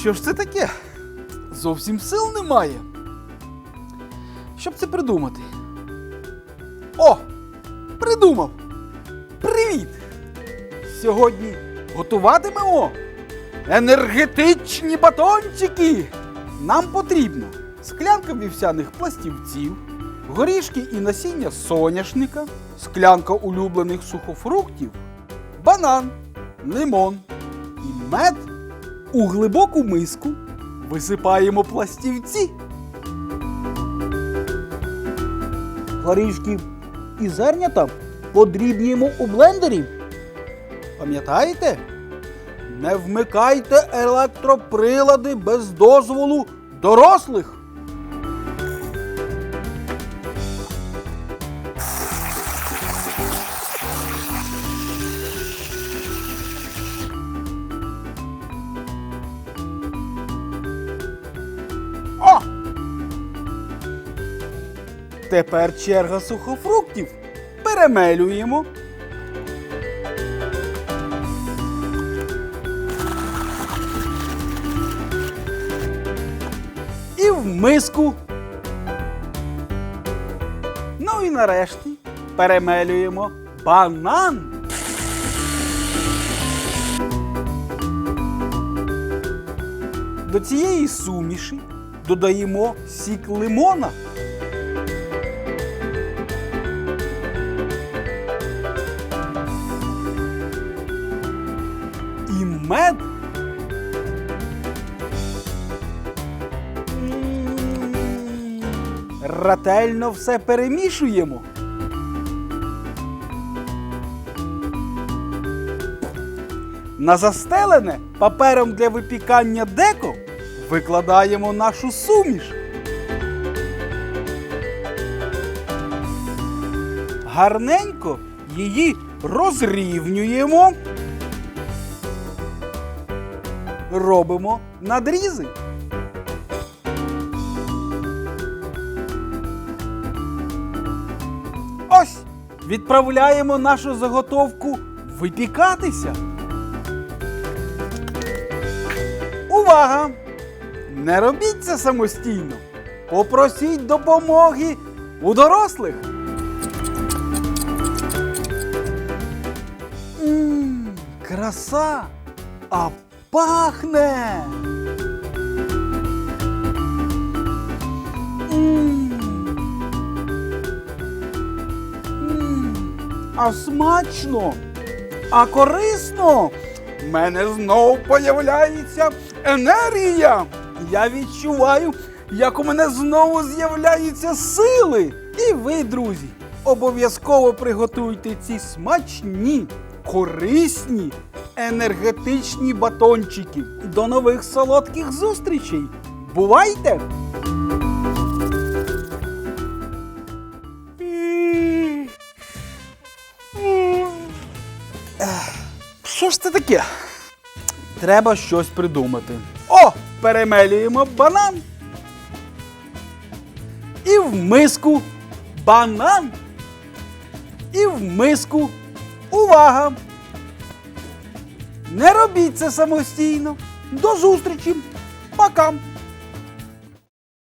Що ж це таке? Зовсім сил немає. Щоб це придумати? О! Придумав! Привіт! Сьогодні готуватимемо енергетичні батончики. Нам потрібно склянка вівсяних пластівців, горішки і насіння соняшника, склянка улюблених сухофруктів, банан, лимон і мед. У глибоку миску висипаємо пластівці. Горішки і зернята подрібнюємо у блендері. Пам'ятаєте? Не вмикайте електроприлади без дозволу дорослих. Тепер черга сухофруктів. Перемелюємо. І в миску. Ну і нарешті перемелюємо банан. До цієї суміші додаємо сік лимона. Мед. Ретельно все перемішуємо. На застелене папером для випікання деко викладаємо нашу суміш. Гарненько її розрівнюємо. Робимо надрізи. Ось відправляємо нашу заготовку випікатися. Увага! Не робіть це самостійно. Попросіть допомоги у дорослих. Мм, краса! А пахне! А смачно! А корисно! В мене знову появляється енергія. Я відчуваю, як у мене знову з'являються сили. І ви, друзі, обов'язково приготуйте ці смачні, корисні, енергетичні батончики. До нових солодких зустрічей! Бувайте! Що ж це таке? Треба щось придумати. О! Перемелюємо банан. І в миску банан. І в миску. Увага! Не робіть це самостійно. До зустрічі. Пока.